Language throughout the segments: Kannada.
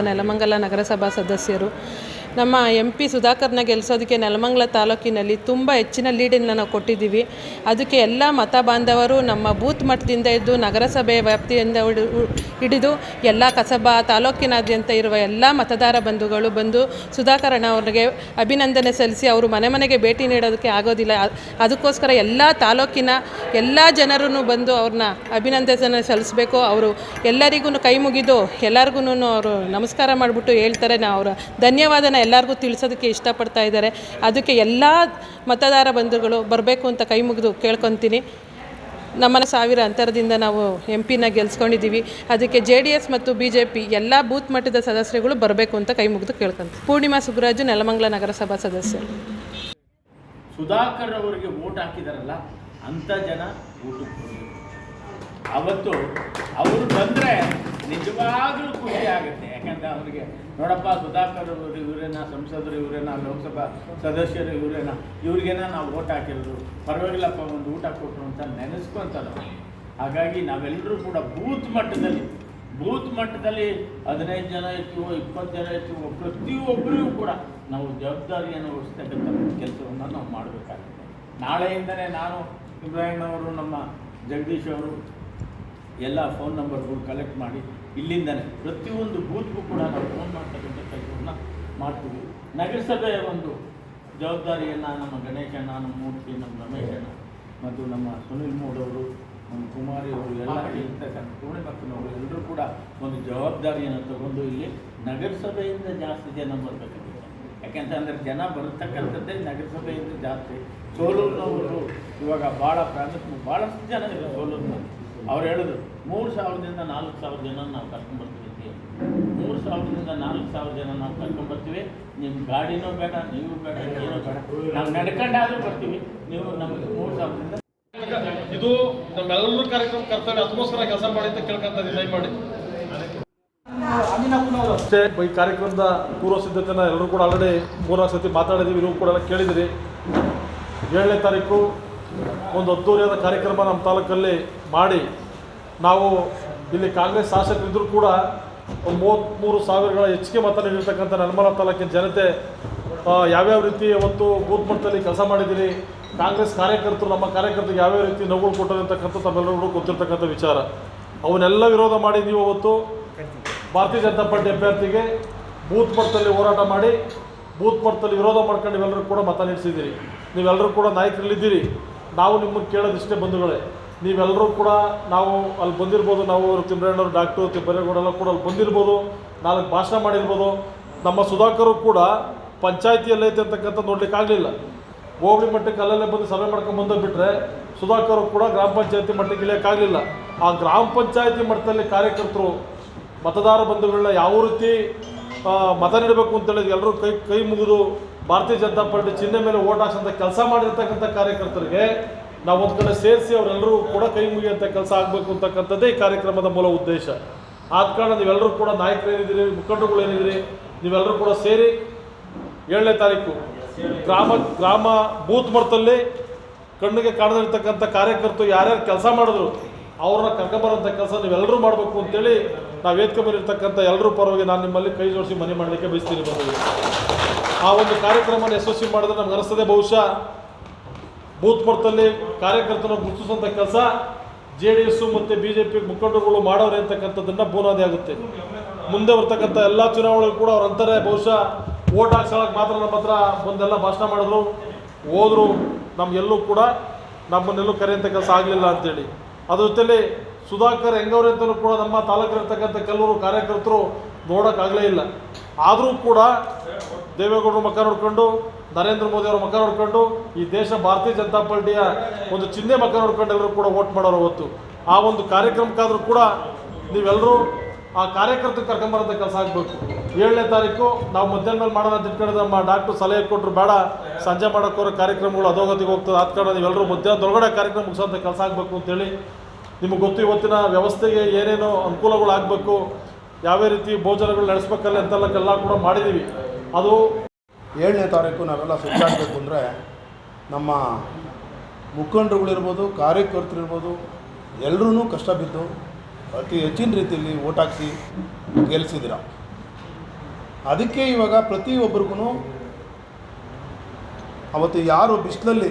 ನೆಲಮಂಗಲ ನಗರಸಭಾ ಸದಸ್ಯರು. ನಮ್ಮ ಎಂ ಪಿ ಸುಧಾಕರ್ನ ಗೆಲ್ಲಿಸೋದಕ್ಕೆ ನೆಲಮಂಗಲ ತಾಲೂಕಿನಲ್ಲಿ ತುಂಬ ಹೆಚ್ಚಿನ ಲೀಡನ್ನು ನಾವು ಕೊಟ್ಟಿದ್ದೀವಿ. ಅದಕ್ಕೆ ಎಲ್ಲ ಮತ ಬಾಂಧವರು ನಮ್ಮ ಬೂತ್ ಮಟ್ಟದಿಂದ ಇದ್ದು ನಗರಸಭೆ ವ್ಯಾಪ್ತಿಯಿಂದ ಹಿಡಿ- ಹಿಡಿದು ಎಲ್ಲ ಕಸಬಾ ತಾಲೂಕಿನಾದ್ಯಂತ ಇರುವ ಎಲ್ಲ ಮತದಾರ ಬಂಧುಗಳು ಬಂದು ಸುಧಾಕರಣ ಅವರಿಗೆ ಅಭಿನಂದನೆ ಸಲ್ಲಿಸಿ ಅವರು ಮನೆ ಮನೆಗೆ ಭೇಟಿ ನೀಡೋದಕ್ಕೆ ಆಗೋದಿಲ್ಲ. ಅದಕ್ಕೋಸ್ಕರ ಎಲ್ಲ ತಾಲೂಕಿನ ಎಲ್ಲ ಜನರೂ ಬಂದು ಅವ್ರನ್ನ ಅಭಿನಂದನೆ ಸಲ್ಲಿಸಬೇಕು. ಅವರು ಎಲ್ಲರಿಗೂ ಕೈ ಮುಗಿದು ಎಲ್ಲರಿಗೂ ಅವರು ನಮಸ್ಕಾರ ಮಾಡಿಬಿಟ್ಟು ಹೇಳ್ತಾರೆ. ನಾವು ಅವರ ಧನ್ಯವಾದನ ಎಲ್ಲರಿಗೂ ತಿಳಿಸೋದಕ್ಕೆ ಇಷ್ಟಪಡ್ತಾ ಇದ್ದಾರೆ. ಅದಕ್ಕೆ ಎಲ್ಲ ಮತದಾರ ಬಂಧುಗಳು ಬರಬೇಕು ಅಂತ ಕೈ ಮುಗಿದು ಕೇಳ್ಕೊತೀನಿ. ನಮ್ಮನ್ನು ಸಾವಿರ ಅಂತರದಿಂದ ನಾವು ಎಂ ಪಿನ ಗೆಲ್ಸ್ಕೊಂಡಿದ್ದೀವಿ. ಅದಕ್ಕೆ ಜೆ ಡಿ ಎಸ್ ಮತ್ತು ಬಿ ಜೆ ಪಿ ಎಲ್ಲ ಬೂತ್ ಮಟ್ಟದ ಸದಸ್ಯರುಗಳು ಬರಬೇಕು ಅಂತ ಕೈ ಮುಗಿದು ಕೇಳ್ಕೊಂತೀವಿ ಪೂರ್ಣಿಮಾ ಸುಗರಾಜು ನೆಲಮಂಗಲ ನಗರಸಭಾ ಸದಸ್ಯರು ಸುಧಾಕರ್ ಅವರಿಗೆ ವೋಟ್ ಹಾಕಿದಾರಲ್ಲ, ಅಂತ ಜನ ಅವತ್ತು ಅವರು ಬಂದರೆ ನಿಜವಾಗ್ಲೂ ಖುಷಿ ಆಗುತ್ತೆ. ಯಾಕಂದ್ರೆ ಅವರಿಗೆ, ನೋಡಪ್ಪ, ಸುಧಾಕರ್ ಅವರು ಇವರೇನ, ಸಂಸದರು ಇವರೇನ, ಲೋಕಸಭಾ ಸದಸ್ಯರು ಇವರೇನ, ಇವ್ರಿಗೇನ ನಾವು ಓಟ್ ಹಾಕಿರೋದು ಪರವಾಗಿಲ್ಲಪ್ಪ, ಒಂದು ಊಟ ಕೊಟ್ಟರು ಅಂತ ನೆನೆಸ್ಕೊಂತಾರೆ. ಹಾಗಾಗಿ ನಾವೆಲ್ಲರೂ ಕೂಡ ಬೂತ್ ಮಟ್ಟದಲ್ಲಿ ಬೂತ್ ಮಟ್ಟದಲ್ಲಿ ಹದಿನೈದು ಜನ ಇರ್ತೀವೋ, ಇಪ್ಪತ್ತು ಜನ ಇರ್ತೀವೋ, ಪ್ರತಿಯೊಬ್ಬರಿಗೂ ಕೂಡ ನಾವು ಜವಾಬ್ದಾರಿಯನ್ನು ವಹಿಸ್ತಕ್ಕಂಥ ಕೆಲಸವನ್ನು ನಾವು ಮಾಡಬೇಕಾಗುತ್ತೆ ನಾಳೆಯಿಂದಲೇ ನಾನು ಇಬ್ರಾಹಿಂ ಅವರು, ನಮ್ಮ ಜಗದೀಶ್ ಅವರು ಎಲ್ಲ ಫೋನ್ ನಂಬರ್ಗಳು ಕಲೆಕ್ಟ್ ಮಾಡಿ ಇಲ್ಲಿಂದನೇ. ಪ್ರತಿಯೊಂದು ಬೂತ್ಗೂ ಕೂಡ ನಾವು ಫೋನ್ ಮಾಡ್ತಕ್ಕಂಥ ಕೆಲಸವನ್ನು ಮಾಡ್ತೀವಿ. ನಗರಸಭೆಯ ಒಂದು ಜವಾಬ್ದಾರಿಯನ್ನು ನಮ್ಮ ಗಣೇಶಣ್ಣ ನಮ್ಮ ಮೂರ್ತಿ ನಮ್ಮ ರಮೇಶಣ್ಣ ಮತ್ತು ನಮ್ಮ ಸುನಿಲ್ ಮೂಡವರು ನಮ್ಮ ಕುಮಾರಿ ಅವರು ಎಲ್ಲ ಇರ್ತಕ್ಕಂಥ ಪೂರ್ಣಿಮಕ್ಕನವರು ಎಲ್ಲರೂ ಕೂಡ ಒಂದು ಜವಾಬ್ದಾರಿಯನ್ನು ತಗೊಂಡು ಇಲ್ಲಿ ನಗರಸಭೆಯಿಂದ ಜಾಸ್ತಿ ಜನ ಬರ್ತಕ್ಕಂಥ ಯಾಕೆಂತಂದರೆ ಜನ ಬರ್ತಕ್ಕಂಥದ್ದೇ ನಗರಸಭೆಯಿಂದ ಜಾಸ್ತಿ. ಸೋಲೂರಿನವರು ಇವಾಗ ಭಾಳ ಪ್ರಾಮುಖ್ಯ ಭಾಳಷ್ಟು ಜನ ಇದೆ ಸೋಲೂರಿನಲ್ಲಿ. ಅವ್ರು ಹೇಳಿದ್ರು ಮೂರು ಸಾವಿರದಿಂದ ನಾಲ್ಕು ಸಾವಿರ ಜನ ನಾವು ಕರ್ಕೊಂಡ್ಬರ್ತೀವಿ ಅಂತ ಹೇಳಿ. ಮೂರು ಸಾವಿರದಿಂದ ನಾಲ್ಕು ಸಾವಿರ ಜನ ನಾವು ಕರ್ಕೊಂಡ್ಬರ್ತೀವಿ ನಿಮ್ಮ ಗಾಡಿನೂ ಬೇಡ ನೀವು ಬೇಡ ಏನೂ ಬೇಡ. ನಾವು ನಡ್ಕೊಂಡಾದ್ರೂ ಬರ್ತೀವಿ. ನೀವು ನಮಗೆ ಮೂರು ಸಾವಿರದಿಂದ ಇದು ನಮ್ಮೆಲ್ಲರೂ ಕಾರ್ಯಕ್ರಮ ಕರ್ತವ್ಯ ಅದಕ್ಕೋಸ್ಕರ ಕೆಲಸ ಮಾಡಿ ಅಂತ ಕೇಳ್ಕೊಂತ ದಯಮಾಡಿ. ಅಷ್ಟೇ ಈ ಕಾರ್ಯಕ್ರಮದ ಪೂರ್ವ ಸಿದ್ಧತೆನ ಎಲ್ಲರೂ ಕೂಡ ಆಲ್ರೆಡಿ ಮೂರ್ನಾಲ್ಕು ಸತಿ ಮಾತಾಡಿದ್ದೀವಿ ನೀವು ಕೂಡ ಎಲ್ಲ ಕೇಳಿದಿರಿ ಏಳನೇ ತಾರೀಕು ಒಂದು ಅದ್ದೂರಿಯಾದ ಕಾರ್ಯಕ್ರಮ ನಮ್ಮ ತಾಲೂಕಲ್ಲಿ ಮಾಡಿ ನಾವು ಇಲ್ಲಿ ಕಾಂಗ್ರೆಸ್ ಶಾಸಕರಿದ್ದರೂ ಕೂಡ ಒಂದು ಮೂವತ್ತ್ಮೂರು ಸಾವಿರಗಳ ಹೆಚ್ಚಿಗೆ ಮತ ನೀಡಿರ್ತಕ್ಕಂಥ ನರ್ಮಲ ತಾಲೂಕಿನ ಜನತೆ ಯಾವ್ಯಾವ ರೀತಿ ಅವತ್ತು ಬೂತ್ ಮಟ್ಟದಲ್ಲಿ ಕೆಲಸ ಮಾಡಿದ್ದೀರಿ? ಕಾಂಗ್ರೆಸ್ ಕಾರ್ಯಕರ್ತರು, ನಮ್ಮ ಕಾರ್ಯಕರ್ತರಿಗೆ ಯಾವ್ಯಾವ ರೀತಿ ನೋವುಗಳು ಕೊಟ್ಟರು ಅಂತಕ್ಕಂಥ ತಮ್ಮೆಲ್ಲರಿಗೂ ಗೊತ್ತಿರ್ತಕ್ಕಂಥ ವಿಚಾರ. ಅವನ್ನೆಲ್ಲ ವಿರೋಧ ಮಾಡಿ ನೀವು ಅವತ್ತು ಭಾರತೀಯ ಜನತಾ ಪಾರ್ಟಿ ಅಭ್ಯರ್ಥಿಗೆ ಬೂತ್ ಮಟ್ಟದಲ್ಲಿ ಹೋರಾಟ ಮಾಡಿ, ಬೂತ್ ಮಟ್ಟದಲ್ಲಿ ವಿರೋಧ ಮಾಡ್ಕೊಂಡು ನೀವೆಲ್ಲರೂ ಕೂಡ ಮತ ನೀಡಿಸಿದ್ದೀರಿ. ನೀವೆಲ್ಲರೂ ಕೂಡ ನಾಯಕರಲ್ಲಿದ್ದೀರಿ. ನಾವು ನಿಮ್ಮನ್ನು ಕೇಳೋದಿಷ್ಟೇ ಬಂಧುಗಳೇ. ನೀವೆಲ್ಲರೂ ಕೂಡ ನಾವು ಅಲ್ಲಿ ಬಂದಿರ್ಬೋದು. ನಾವು ತಿಮ್ಮರೇಣ್ಣವ್ರು ಡಾಕ್ಟ್ರು ತಿಮ್ಮರೇಗೌಡರೆಲ್ಲ ಕೂಡ ಅಲ್ಲಿ ಬಂದಿರ್ಬೋದು. ನಾಲ್ಕು ಭಾಷಣ ಮಾಡಿರ್ಬೋದು. ನಮ್ಮ ಸುಧಾಕರು ಕೂಡ ಪಂಚಾಯತಿಯಲ್ಲಿ ಐತೆ ಅಂತಕ್ಕಂಥ ನೋಡ್ಲಿಕ್ಕೆ ಆಗಲಿಲ್ಲ. ಹೋಬಳಿ ಮಟ್ಟಕ್ಕೆ ಅಲ್ಲಲ್ಲೇ ಬಂದು ಸಭೆ ಮಾಡ್ಕೊಂಡು ಬಂದೋಗ್ಬಿಟ್ರೆ ಸುಧಾಕರು ಕೂಡ ಗ್ರಾಮ ಪಂಚಾಯತಿ ಮಟ್ಟಕ್ಕೆ ಇಳಿಯೋಕ್ಕಾಗಲಿಲ್ಲ ಆ ಗ್ರಾಮ ಪಂಚಾಯತಿ ಮಟ್ಟದಲ್ಲಿ ಕಾರ್ಯಕರ್ತರು, ಮತದಾರ ಬಂಧುಗಳನ್ನ ಯಾವ ರೀತಿ ಮತ ನೀಡಬೇಕು ಅಂತೇಳಿ ಎಲ್ಲರೂ ಕೈ ಕೈ ಮುಗಿದು ಭಾರತೀಯ ಜನತಾ ಪಾರ್ಟಿ ಚಿಹ್ನೆ ಮೇಲೆ ಓಟ್ ಹಾಕ್ಸಂತ ಕೆಲಸ ಮಾಡಿರ್ತಕ್ಕಂಥ ಕಾರ್ಯಕರ್ತರಿಗೆ ನಾವು ಒಂದು ಕಡೆ ಸೇರಿಸಿ ಅವರೆಲ್ಲರೂ ಕೂಡ ಕೈ ಮುಗಿಯುವಂಥ ಕೆಲಸ ಆಗಬೇಕು ಅಂತಕ್ಕಂಥದ್ದೇ ಈ ಕಾರ್ಯಕ್ರಮದ ಮೂಲ ಉದ್ದೇಶ. ಆದ ಕಾರಣ ನೀವೆಲ್ಲರೂ ಕೂಡ ನಾಯಕರೇನಿದ್ದೀರಿ ಮುಖಂಡರುಗಳು ಏನಿದ್ದೀರಿ ನೀವೆಲ್ಲರೂ ಕೂಡ ಸೇರಿ ಏಳನೇ ತಾರೀಕು ಗ್ರಾಮ ಗ್ರಾಮ ಬೂತ್ ಮಟ್ಟದಲ್ಲಿ ಕಣ್ಣಿಗೆ ಕಾಣದಿರ್ತಕ್ಕಂಥ ಕಾರ್ಯಕರ್ತರು ಯಾರ್ಯಾರು ಕೆಲಸ ಮಾಡಿದ್ರು, ಅವ್ರನ್ನ ಕರ್ಕೊಂಬರೋಂಥ ಕೆಲಸ ನೀವೆಲ್ಲರೂ ಮಾಡಬೇಕು ಅಂತೇಳಿ ನಾವು ವೇದಿಕೆ ಎಲ್ಲರೂ ಪರವಾಗಿ ನಾನು ನಿಮ್ಮಲ್ಲಿ ಕೈ ಜೋಡಿಸಿ ಮನೆ ಮಾಡಲಿಕ್ಕೆ ಬಯಸ್ತೀನಿ ಬಂದಿದ್ದೀನಿ ಆ ಒಂದು ಕಾರ್ಯಕ್ರಮನ ಯಶಸ್ವಿ ಮಾಡಿದ್ರೆ ನಮ್ಗೆ ಅನಿಸ್ತದೆ ಬಹುಶಃ ಬೂತ್ ಮಟ್ಟದಲ್ಲಿ ಕಾರ್ಯಕರ್ತನ ಗುರುತಿಸುವಂಥ ಕೆಲಸ ಜೆ ಡಿ ಎಸ್ಸು ಮತ್ತು ಬಿ ಜೆ ಪಿ ಮುಖಂಡರುಗಳು ಮಾಡೋರೆ ಅಂತಕ್ಕಂಥದ್ದನ್ನು ಬುನಾದಿ ಆಗುತ್ತೆ. ಮುಂದೆ ಬರ್ತಕ್ಕಂಥ ಎಲ್ಲ ಚುನಾವಣೆಗಳು ಕೂಡ ಅವ್ರು ಅಂತಾರೆ ಬಹುಶಃ ಓಟ್ ಹಾಕ್ಸೋಳಕ್ಕೆ ಮಾತ್ರ ನಮ್ಮ ಹತ್ರ ಬಂದೆಲ್ಲ ಭಾಷಣ ಮಾಡಿದ್ರು. ಹೋದ್ರು, ನಮಗೆಲ್ಲೂ ಕೂಡ ನಮ್ಮನ್ನೆಲ್ಲೂ ಕರೆಯಂಥ ಕೆಲಸ ಆಗಲಿಲ್ಲ ಅಂತೇಳಿ. ಅದ್ರ ಜೊತೆಲಿ ಸುಧಾಕರ್ ಹೆಂಗವ್ರೆ ಅಂತಲೂ ಕೂಡ ನಮ್ಮ ತಾಲೂಕಿರ್ತಕ್ಕಂಥ ಕೆಲವರು ಕಾರ್ಯಕರ್ತರು ನೋಡೋಕ್ಕಾಗಲೇ ಇಲ್ಲ. ಆದರೂ ಕೂಡ ದೇವೇಗೌಡರು ಮಕ್ಕ ನೋಡ್ಕೊಂಡು, ನರೇಂದ್ರ ಮೋದಿ ಅವರ ಮಕ್ಕ ನೋಡ್ಕೊಂಡು, ಈ ದೇಶ ಭಾರತೀಯ ಜನತಾ ಪಾರ್ಟಿಯ ಒಂದು ಚಿಹ್ನೆ ಮಕ್ಕ ನೋಡ್ಕೊಂಡು ಎಲ್ಲರೂ ಕೂಡ ವೋಟ್ ಮಾಡೋರು ಅವತ್ತು. ಆ ಒಂದು ಕಾರ್ಯಕ್ರಮಕ್ಕಾದರೂ ಕೂಡ ನೀವೆಲ್ಲರೂ ಆ ಕಾರ್ಯಕರ್ತರು ಕರ್ಕೊಂಬರೋಂಥ ಕೆಲಸ ಆಗಬೇಕು. ಏಳನೇ ತಾರೀಕು ನಾವು ಮಧ್ಯಾಹ್ನ ಮೇಲೆ ಮಾಡೋಣ ಅಂತ ಇಟ್ಕೊಂಡು ನಮ್ಮ ಡಾಕ್ಟ್ರು ಸಲಹೆ ಕೊಟ್ಟರು ಬೇಡ. ಸಂಜೆ ಮಾಡೋಕ್ಕೋರೋ ಕಾರ್ಯಕ್ರಮಗಳು ಅಧೋಗತಿಗೆ ಹೋಗ್ತದೆ. ಆದ ಕಾರಣ ನೀವೆಲ್ಲರೂ ಮಧ್ಯಾಹ್ನದೊಳಗಡೆ ಕಾರ್ಯಕ್ರಮ ಮುಗಿಸೋಂಥ ಕೆಲಸ ಆಗಬೇಕು ಅಂತೇಳಿ ನಿಮಗೆ ಗೊತ್ತು ಇವತ್ತಿನ ವ್ಯವಸ್ಥೆಗೆ ಏನೇನು ಅನುಕೂಲಗಳು ಆಗಬೇಕು ಯಾವ ರೀತಿ ಭೋಜನಗಳು ನಡೆಸ್ಬೇಕಲ್ಲ ಅಂತೆಲ್ಲ ಕೂಡ ಮಾಡಿದ್ದೀವಿ ಅದು ಏಳನೇ ತಾರೀಕು ನಾವೆಲ್ಲ ಸುತ್ತಾಡಬೇಕು ಅಂದರೆ ನಮ್ಮ ಮುಖಂಡರುಗಳಿರ್ಬೋದು ಕಾರ್ಯಕರ್ತರಿರ್ಬೋದು ಎಲ್ಲರೂ ಕಷ್ಟ ಬಿದ್ದು ಅತಿ ಹೆಚ್ಚಿನ ರೀತಿಯಲ್ಲಿ ಓಟ್ ಹಾಕಿಸಿ ಗೆಲ್ಲಿಸಿದಿರ ಅದಕ್ಕೆ ಇವಾಗ ಪ್ರತಿಯೊಬ್ಬರಿಗೂ ಅವತ್ತು ಯಾರು ಬಿಸಿಲಲ್ಲಿ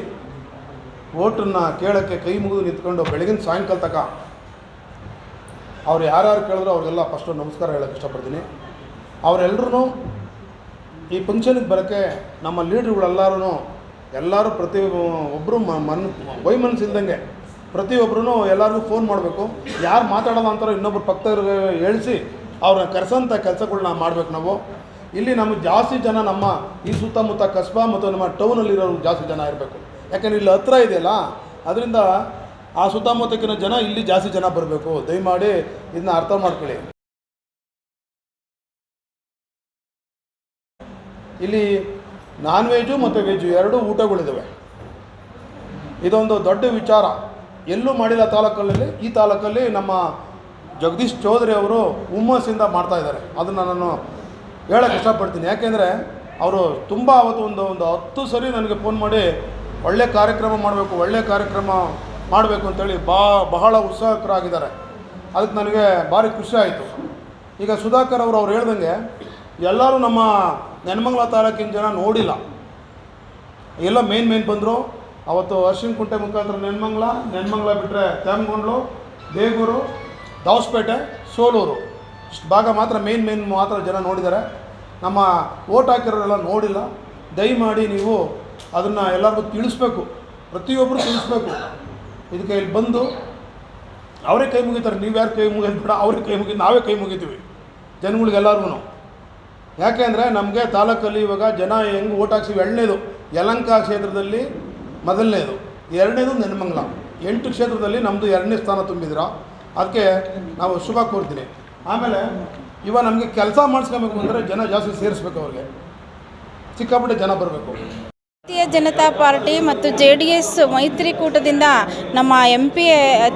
ಓಟನ್ನ ಕೇಳೋಕ್ಕೆ ಕೈ ಮುಗಿದು ನಿಂತ್ಕೊಂಡು ಬೆಳಗಿನ ಸಾಯಂಕಾಲ ತನಕ ಅವ್ರು ಯಾರ್ಯಾರು ಕೇಳಿದ್ರು ಅವ್ರಿಗೆಲ್ಲ ಫಸ್ಟು ನಮಸ್ಕಾರ ಹೇಳಕ್ಕೆ ಇಷ್ಟಪಡ್ತೀನಿ. ಅವರೆಲ್ಲರೂ ಈ ಫಂಕ್ಷನಿಗೆ ಬರೋಕ್ಕೆ ನಮ್ಮ ಲೀಡ್ರುಗಳೆಲ್ಲರೂ ಎಲ್ಲರೂ ಪ್ರತಿ ಒಬ್ಬರು ಮನ್, ವೈ ಮನಸ್ಸಿಲ್ದಂಗೆ ಪ್ರತಿಯೊಬ್ಬರೂ ಎಲ್ಲರಿಗೂ ಫೋನ್ ಮಾಡಬೇಕು. ಯಾರು ಮಾತಾಡೋಲ್ಲ ಅಂತಾರೋ ಇನ್ನೊಬ್ಬರು ಪಕ್ಕದವ್ರಿಗೆ ಹೇಳಿಸಿ ಅವ್ರನ್ನ ಕರೆಸೋಂಥ ಕೆಲಸಗಳನ್ನ ಮಾಡ್ಬೇಕು ನಾವು. ಇಲ್ಲಿ ನಮಗೆ ಜಾಸ್ತಿ ಜನ ನಮ್ಮ ಈ ಸುತ್ತಮುತ್ತ ಕಸ್ಬಾ ಮತ್ತು ನಮ್ಮ ಟೌನಲ್ಲಿರೋರು ಜಾಸ್ತಿ ಜನ ಇರಬೇಕು. ಯಾಕಂದ್ರೆ ಇಲ್ಲಿ ಹತ್ರ ಇದೆಯಲ್ಲ, ಅದರಿಂದ ಆ ಸುತ್ತಮುತ್ತಕ್ಕಿನ ಜನ ಇಲ್ಲಿ ಜಾಸ್ತಿ ಜನ ಬರಬೇಕು. ದಯಮಾಡಿ ಇದನ್ನ ಅರ್ಥ ಮಾಡ್ಕೊಳ್ಳಿ. ಇಲ್ಲಿ ನಾನ್ ವೆಜ್ಜು ಮತ್ತು ವೆಜ್ಜು ಎರಡೂ ಊಟಗಳಿದ್ದಾವೆ ಇದೊಂದು ದೊಡ್ಡ ವಿಚಾರ. ಎಲ್ಲೂ ಮಾಡಿಲ್ಲ ತಾಲೂಕಲ್ಲಿ, ಈ ತಾಲೂಕಲ್ಲಿ ನಮ್ಮ ಜಗದೀಶ್ ಚೌಧರಿ ಅವರು ಹುಮ್ಮಸ್ಸಿಂದ ಮಾಡ್ತಾ ಇದ್ದಾರೆ. ಅದನ್ನು ನಾನು ಹೇಳಕ್ಕೆ ಇಷ್ಟಪಡ್ತೀನಿ. ಯಾಕೆಂದರೆ, ಅವರು ತುಂಬ ಅವತ್ತು ಒಂದು ಒಂದು ಹತ್ತು ಸರಿ ನನಗೆ ಫೋನ್ ಮಾಡಿ ಒಳ್ಳೆ ಕಾರ್ಯಕ್ರಮ ಮಾಡಬೇಕು, ಒಳ್ಳೆ ಕಾರ್ಯಕ್ರಮ ಮಾಡಬೇಕು ಅಂತೇಳಿ ಬಾ, ಬಹಳ ಉತ್ಸಾಹಕರಾಗಿದ್ದಾರೆ. ಅದಕ್ಕೆ ನನಗೆ ಭಾರಿ ಖುಷಿ ಆಯಿತು. ಈಗ ಸುಧಾಕರ್ ಅವರು, ಅವ್ರು ಹೇಳ್ದಂಗೆ, ಎಲ್ಲರೂ ನಮ್ಮ ನೆನಮಂಗಲ ತಾಲೂಕಿನ ಜನ ನೋಡಿಲ್ಲ. ಎಲ್ಲ ಮೇನ್ ಮೇನ್ ಬಂದರು. ಅವತ್ತು ಅರ್ಶಿನ ಕುಂಟೆ ಮುಖಾಂತರ ನೆನ್ಮಂಗ್ಲ ನೆನ್ಮಂಗ್ಲ ಬಿಟ್ಟರೆ ತ್ಯಾಮಗೊಂಡ್ಲು ದೇಗೂರು ದಾವಸ್ಪೇಟೆ, ಸೋಲೂರು. ಇಷ್ಟು ಭಾಗ ಮಾತ್ರ ಮೇನ್ ಮೇನ್ ಮಾತ್ರ ಜನ ನೋಡಿದ್ದಾರೆ. ನಮ್ಮ ಓಟ್ ಹಾಕಿರೋರೆಲ್ಲ ನೋಡಿಲ್ಲ. ದಯಮಾಡಿ ನೀವು ಅದನ್ನು ಎಲ್ಲರಿಗೂ ತಿಳಿಸ್ಬೇಕು. ಪ್ರತಿಯೊಬ್ಬರು ತಿಳಿಸ್ಬೇಕು. ಇದಕ್ಕೆ ಇಲ್ಲಿ ಬಂದು ಅವರೇ ಕೈ ಮುಗಿತಾರೆ. ನೀವು ಯಾರು ಕೈ ಮುಗಿಯೋದು ಅವ್ರಿಗೆ ಕೈ ಮುಗಿ ನಾವೇ ಕೈ ಮುಗಿತೀವಿ. ಜನಗಳಿಗೆಲ್ಲರಿಗೂ ಯಾಕೆ ಅಂದರೆ ನಮಗೆ ತಾಲೂಕಲ್ಲಿ ಇವಾಗ ಜನ ಹೆಂಗೆ ಓಟ್ ಹಾಕ್ಸಿವಿ ಎರಡನೇದು, ಯಲಂಕ ಕ್ಷೇತ್ರದಲ್ಲಿ ಮೊದಲನೇದು. ಎರಡನೇದು ನೆನಮಂಗಲ ಎಂಟು ಕ್ಷೇತ್ರದಲ್ಲಿ ನಮ್ಮದು ಎರಡನೇ ಸ್ಥಾನ ತುಂಬಿದ್ರ. ಅದಕ್ಕೆ ನಾವು ಶುಭ ಕೋರ್ತೀನಿ. ಆಮೇಲೆ ಇವಾಗ ನಮಗೆ ಕೆಲಸ ಮಾಡಿಸ್ಕೊಬೇಕು ಅಂದರೆ ಜನ ಜಾಸ್ತಿ ಸೇರಿಸ್ಬೇಕು ಅವ್ರಿಗೆ. ಸಿಕ್ಕಾಪಟ್ಟೆ ಜನ ಬರಬೇಕು. ಭಾರತೀಯ ಜನತಾ ಪಾರ್ಟಿ ಮತ್ತು ಜೆ ಡಿ ಎಸ್ ಮೈತ್ರಿಕೂಟದಿಂದ ನಮ್ಮ ಎಂ ಪಿ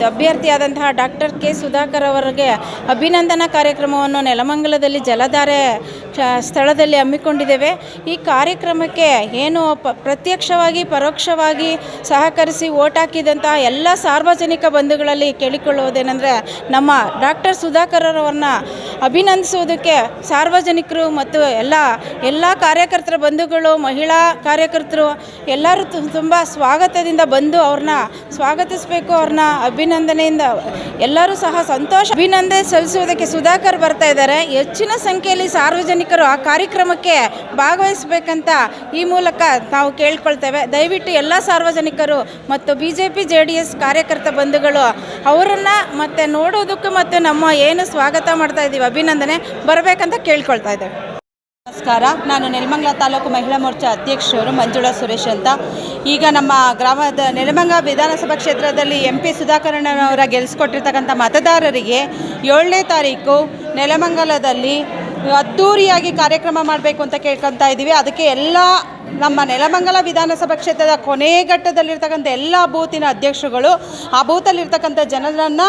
ಅಭ್ಯರ್ಥಿಯಾದಂತಹ ಡಾಕ್ಟರ್ ಕೆ ಸುಧಾಕರ್ ಅವರಿಗೆ ಅಭಿನಂದನಾ ಕಾರ್ಯಕ್ರಮವನ್ನು ನೆಲಮಂಗಲದಲ್ಲಿ ಜಲಧಾರೆ ಸ್ಥಳದಲ್ಲಿ ಹಮ್ಮಿಕೊಂಡಿದ್ದೇವೆ. ಈ ಕಾರ್ಯಕ್ರಮಕ್ಕೆ ಏನು ಪ, ಪ್ರತ್ಯಕ್ಷವಾಗಿ, ಪರೋಕ್ಷವಾಗಿ ಸಹಕರಿಸಿ ಓಟ್ ಹಾಕಿದಂತಹ ಎಲ್ಲ ಸಾರ್ವಜನಿಕ ಬಂಧುಗಳಲ್ಲಿ ಕೇಳಿಕೊಳ್ಳುವುದೇನೆಂದರೆ ನಮ್ಮ ಡಾಕ್ಟರ್ ಸುಧಾಕರ್ ಅವರನ್ನ ಅಭಿನಂದಿಸುವುದಕ್ಕೆ ಸಾರ್ವಜನಿಕರು ಮತ್ತು ಎಲ್ಲ ಎಲ್ಲ ಕಾರ್ಯಕರ್ತರ ಬಂಧುಗಳು, ಮಹಿಳಾ ಕಾರ್ಯಕರ್ತರು ಎಲ್ಲರೂ ತುಂಬ ಸ್ವಾಗತದಿಂದ ಬಂದು ಅವ್ರನ್ನ ಸ್ವಾಗತಿಸಬೇಕು ಅವ್ರನ್ನ ಅಭಿನಂದನೆಯಿಂದ. ಎಲ್ಲರೂ ಸಹ ಸಂತೋಷ. ಅಭಿನಂದನೆ ಸಲ್ಲಿಸುವುದಕ್ಕೆ ಸುಧಾಕರ್ ಬರ್ತಾ ಇದ್ದಾರೆ. ಹೆಚ್ಚಿನ ಸಂಖ್ಯೆಯಲ್ಲಿ ಸಾರ್ವಜನಿಕರು ಆ ಕಾರ್ಯಕ್ರಮಕ್ಕೆ ಭಾಗವಹಿಸಬೇಕಂತ ಈ ಮೂಲಕ ನಾವು ಕೇಳ್ಕೊಳ್ತೇವೆ. ದಯವಿಟ್ಟು ಎಲ್ಲ ಸಾರ್ವಜನಿಕರು ಮತ್ತು B J P J D S ಕಾರ್ಯಕರ್ತ ಬಂಧುಗಳು, ಅವರನ್ನು ಮತ್ತೆ ನೋಡೋದಕ್ಕೂ ಮತ್ತು ನಮ್ಮ ಏನು ಸ್ವಾಗತ ಮಾಡ್ತಾ ಇದ್ದೀವಿ, ಅಭಿನಂದನೆ. ಬರಬೇಕಂತ ಕೇಳ್ಕೊಳ್ತಾ ಇದ್ದೇವೆ. ನಮಸ್ಕಾರ. ನಾನು ನೆಲಮಂಗಲ ತಾಲೂಕು ಮಹಿಳಾ ಮೋರ್ಚಾ ಅಧ್ಯಕ್ಷರು ಮಂಜುಳಾ ಸುರೇಶ್ ಅಂತ. ಈಗ ನಮ್ಮ ಗ್ರಾಮದ ನೆಲಮಂಗ ವಿಧಾನಸಭಾ ಕ್ಷೇತ್ರದಲ್ಲಿ ಎಂ ಪಿ ಸುಧಾಕರಣ್ಣನವರ ಗೆಲ್ಲಿಸ್ಕೊಟ್ಟಿರ್ತಕ್ಕಂಥ ಮತದಾರರಿಗೆ ಏಳನೇ ತಾರೀಕು ನೆಲಮಂಗಲದಲ್ಲಿ ಅದ್ಧೂರಿಯಾಗಿ ಕಾರ್ಯಕ್ರಮ ಮಾಡಬೇಕು ಅಂತ ಕೇಳ್ಕೊತಾ ಇದ್ದೀವಿ. ಅದಕ್ಕೆ ಎಲ್ಲ ನಮ್ಮ ನೆಲಮಂಗಲ ವಿಧಾನಸಭಾ ಕ್ಷೇತ್ರದ ಕೊನೆ ಘಟ್ಟದಲ್ಲಿರ್ತಕ್ಕಂಥ ಎಲ್ಲ ಬೂತಿನ ಅಧ್ಯಕ್ಷರುಗಳು ಆ ಬೂತಲ್ಲಿರ್ತಕ್ಕಂಥ ಜನರನ್ನು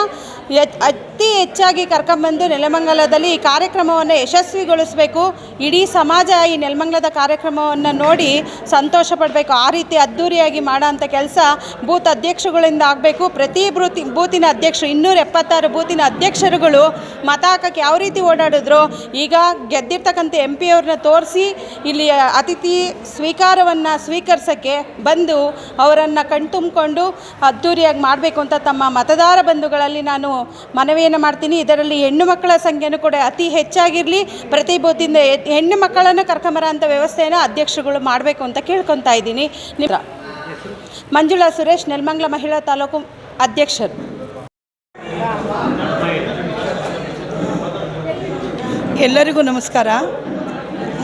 ಅತಿ ಹೆಚ್ಚಾಗಿ ಕರ್ಕೊಂಬಂದು ನೆಲಮಂಗಲದಲ್ಲಿ ಈ ಕಾರ್ಯಕ್ರಮವನ್ನು ಯಶಸ್ವಿಗೊಳಿಸಬೇಕು. ಇಡೀ ಸಮಾಜ ಈ ನೆಲಮಂಗಲದ ಕಾರ್ಯಕ್ರಮವನ್ನು ನೋಡಿ ಸಂತೋಷ ಪಡಬೇಕು. ಆ ರೀತಿ ಅದ್ಧೂರಿಯಾಗಿ ಮಾಡೋ ಅಂಥ ಕೆಲಸ ಬೂತ್ ಅಧ್ಯಕ್ಷಗಳಿಂದ ಆಗಬೇಕು. ಪ್ರತಿ ಬೂತಿ, ಬೂತಿನ ಅಧ್ಯಕ್ಷರು, ಇನ್ನೂರ ಎಪ್ಪತ್ತಾರು ಬೂತಿನ ಅಧ್ಯಕ್ಷರುಗಳು ಮತ ಹಾಕಕ್ಕೆ ಯಾವ ರೀತಿ ಓಡಾಡಿದ್ರು, ಈಗ ಗೆದ್ದಿರ್ತಕ್ಕಂಥ ಎಂ ಪಿ ಅವ್ರನ್ನ ತೋರಿಸಿ ಇಲ್ಲಿ ಅತಿಥಿ ಸ್ವೀಕಾರವನ್ನು ಸ್ವೀಕರಿಸೋಕ್ಕೆ ಬಂದು ಅವರನ್ನು ಕಣ್ತುಂಬಿಕೊಂಡು ಅದ್ಧೂರಿಯಾಗಿ ಮಾಡಬೇಕು ಅಂತ ತಮ್ಮ ಮತದಾರ ಬಂಧುಗಳಲ್ಲಿ ನಾನು ಮನವಿಯನ್ನು ಮಾಡ್ತೀನಿ. ಇದರಲ್ಲಿ ಹೆಣ್ಣು ಮಕ್ಕಳ ಸಂಖ್ಯೆನೂ ಕೂಡ ಅತಿ ಹೆಚ್ಚಾಗಿರಲಿ. ಪ್ರತಿ ಬೂತಿಂದ ಹೆಣ್ಣು ಮಕ್ಕಳನ್ನು ಕರ್ಕೊಂಬರೋ ಅಂಥ ವ್ಯವಸ್ಥೆಯನ್ನು ಅಧ್ಯಕ್ಷರುಗಳು ಮಾಡಬೇಕು ಅಂತ ಕೇಳ್ಕೊತಾ ಇದ್ದೀನಿ. ನಿಮ್ಮ ಮಂಜುಳಾ ಸುರೇಶ್, ನೆಲಮಂಗ್ಲ ಮಹಿಳಾ ತಾಲೂಕು ಅಧ್ಯಕ್ಷರು. ಎಲ್ಲರಿಗೂ ನಮಸ್ಕಾರ.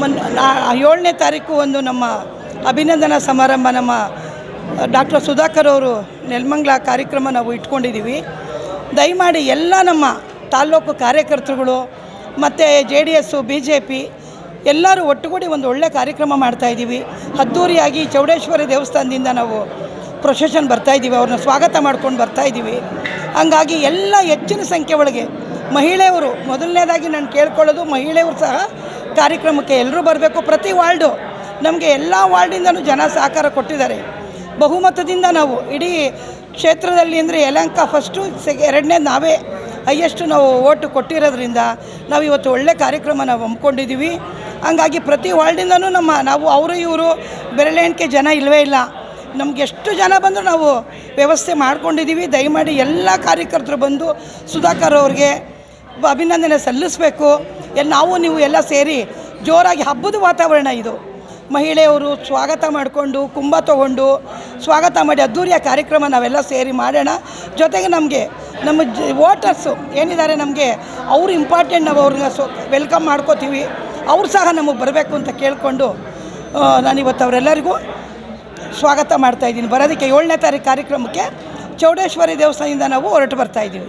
ಮನ್ ಏಳನೇ ತಾರೀಕು ಒಂದು ನಮ್ಮ ಅಭಿನಂದನಾ ಸಮಾರಂಭ ನಮ್ಮ ಡಾಕ್ಟರ್ ಸುಧಾಕರ್ ಅವರು ನೆಲಮಂಗ್ಲ ಕಾರ್ಯಕ್ರಮ ನಾವು ಇಟ್ಕೊಂಡಿದ್ದೀವಿ. ದಯಮಾಡಿ ಎಲ್ಲ ನಮ್ಮ ತಾಲ್ಲೂಕು ಕಾರ್ಯಕರ್ತರುಗಳು ಮತ್ತು J D S B J P ಎಲ್ಲರೂ ಒಟ್ಟುಗೂಡಿ ಒಂದು ಒಳ್ಳೆಯ ಕಾರ್ಯಕ್ರಮ ಮಾಡ್ತಾಯಿದ್ದೀವಿ ಅದ್ದೂರಿಯಾಗಿ ಚೌಡೇಶ್ವರಿ ದೇವಸ್ಥಾನದಿಂದ ನಾವು ಪ್ರೊಸೆಷನ್ ಬರ್ತಾಯಿದ್ದೀವಿ ಅವ್ರನ್ನ ಸ್ವಾಗತ ಮಾಡ್ಕೊಂಡು ಬರ್ತಾಯಿದ್ದೀವಿ ಹಂಗಾಗಿ ಎಲ್ಲ ಹೆಚ್ಚಿನ ಸಂಖ್ಯೆ ಒಳಗೆ ಮಹಿಳೆಯವರು, ಮೊದಲನೇದಾಗಿ ನಾನು ಕೇಳ್ಕೊಳ್ಳೋದು ಮಹಿಳೆಯವರು ಸಹ ಕಾರ್ಯಕ್ರಮಕ್ಕೆ ಎಲ್ಲರೂ ಬರಬೇಕು. ಪ್ರತಿ ವಾರ್ಡು ನಮಗೆ ಎಲ್ಲ ವಾರ್ಡಿಂದನೂ ಜನ ಸಹಕಾರ ಕೊಟ್ಟಿದ್ದಾರೆ. ಬಹುಮತದಿಂದ ನಾವು ಇಡೀ ಕ್ಷೇತ್ರದಲ್ಲಿ ಅಂದರೆ ಯಲಂಕ ಫಸ್ಟು ಸೆ, ಎರಡನೇ ನಾವೇ ಹೈಯೆಸ್ಟು ನಾವು ಓಟು ಕೊಟ್ಟಿರೋದ್ರಿಂದ ನಾವು ಇವತ್ತು ಒಳ್ಳೆ ಕಾರ್ಯಕ್ರಮ ನಾವು ಹಮ್ಮಿಕೊಂಡಿದ್ದೀವಿ ಹಂಗಾಗಿ ಪ್ರತಿ ವಾರ್ಡಿಂದನೂ ನಮ್ಮ, ನಾವು ಅವರು ಇವರು ಬೆರಳೆಣಿಕೆ ಜನ ಇಲ್ಲವೇ ಇಲ್ಲ. ನಮ್ಗೆ ಎಷ್ಟು ಜನ ಬಂದರೂ ನಾವು ವ್ಯವಸ್ಥೆ ಮಾಡ್ಕೊಂಡಿದ್ದೀವಿ ದಯಮಾಡಿ ಎಲ್ಲ ಕಾರ್ಯಕರ್ತರು ಬಂದು ಸುಧಾಕರ್ ಅವ್ರಿಗೆ ಅಭಿನಂದನೆ ಸಲ್ಲಿಸಬೇಕು. ಎಲ್ಲ ನಾವು ನೀವು ಎಲ್ಲ ಸೇರಿ ಜೋರಾಗಿ ಹಬ್ಬದ ವಾತಾವರಣ ಇದು. ಮಹಿಳೆಯವರು ಸ್ವಾಗತ ಮಾಡಿಕೊಂಡು, ಕುಂಭ ತಗೊಂಡು ಸ್ವಾಗತ ಮಾಡಿ ಅದ್ದೂರಿಯ ಕಾರ್ಯಕ್ರಮ ನಾವೆಲ್ಲ ಸೇರಿ ಮಾಡೋಣ. ಜೊತೆಗೆ ನಮಗೆ ನಮ್ಮ ಜ ವೋಟರ್ಸು ಏನಿದ್ದಾರೆ ನಮಗೆ, ಅವರು ಇಂಪಾರ್ಟೆಂಟ್ ನಾವು ಅವ್ರನ್ನ ಸೊ ವೆಲ್ಕಮ್ ಮಾಡ್ಕೋತೀವಿ. ಅವ್ರು ಸಹ ನಮಗೆ ಬರಬೇಕು ಅಂತ ಕೇಳಿಕೊಂಡು ನಾನಿವತ್ತು ಅವರೆಲ್ಲರಿಗೂ ಸ್ವಾಗತ ಮಾಡ್ತಾಯಿದ್ದೀನಿ ಬರೋದಕ್ಕೆ ಏಳನೇ ತಾರೀಕು ಕಾರ್ಯಕ್ರಮಕ್ಕೆ ಚೌಡೇಶ್ವರಿ ದೇವಸ್ಥಾನದಿಂದ ನಾವು ಹೊರಟು ಬರ್ತಾಯಿದ್ದೀವಿ